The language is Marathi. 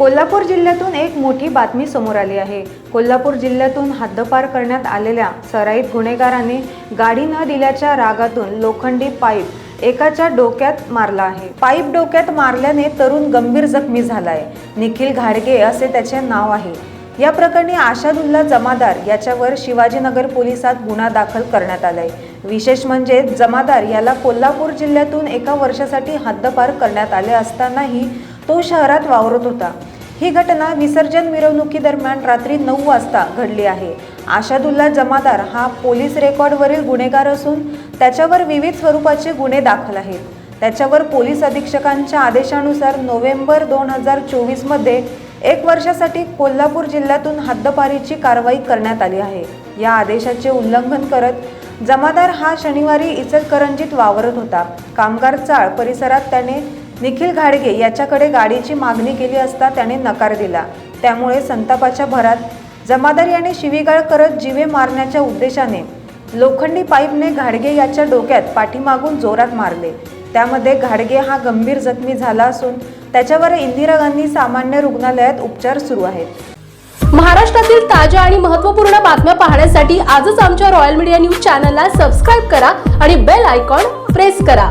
Kolhapur जिल्ह्यातून एक मोठी बातमी समोर आली आहे. कोल्हापूर जिल्ह्यातून हद्दपार करण्यात आलेल्या सराईत गुन्हेगाराने गाडी न दिल्याच्या रागातून लोखंडी पाईप एकाच्या डोक्यात मारला आहे. पाईप डोक्यात मारल्याने तरुण गंभीर जखमी झाला आहे निखिल घाडगे असे त्याचे नाव आहे. या प्रकरणी आशादुल्ला जमादार याच्यावर शिवाजीनगर पोलिसात गुन्हा दाखल करण्यात आलाय. विशेष म्हणजे जमादार याला कोल्हापूर जिल्ह्यातून एका वर्षासाठी हद्दपार करण्यात आले असतानाही तो शहरात वावरत होता. ही घटना विसर्जन मिरवणुकीदरम्यान रात्री नऊ वाजता घडली आहे. आशादुल्ला जमादार हा पोलीस रेकॉर्डवरील गुन्हेगार असून त्याच्यावर विविध स्वरूपाचे गुन्हे दाखल आहेत. त्याच्यावर पोलीस अधीक्षकांच्या आदेशानुसार नोव्हेंबर दोन हजार चोवीसमध्ये एक वर्षासाठी कोल्हापूर जिल्ह्यातून हद्दपारीची कारवाई करण्यात आली आहे. या आदेशाचे उल्लंघन करत जमादार हा शनिवारी इचलकरंजीत वावरत होता. कामगार चाळ परिसरात त्याने निखिल घाडगे याच्याकडे गाडीची मागणी केली असता त्याने नकार दिला. त्यामुळे संतापाच्या भरात जमादार याने शिवीगाळ करत जिवे मारण्याच्या उद्देशाने लोखंडी पाईपने घाडगे याच्या डोक्यात पाठीमागून जोरात मारले. त्यामध्ये घाडगे हा गंभीर जखमी झाला असून त्याच्यावर इंदिरा गांधी सामान्य रुग्णालयात उपचार सुरू आहेत. महाराष्ट्रातील ताज्या आणि महत्त्वपूर्ण बातम्या पाहण्यासाठी आजच आमच्या रॉयल मीडिया न्यूज चॅनलला सबस्क्राईब करा आणि बेल आयकॉन प्रेस करा.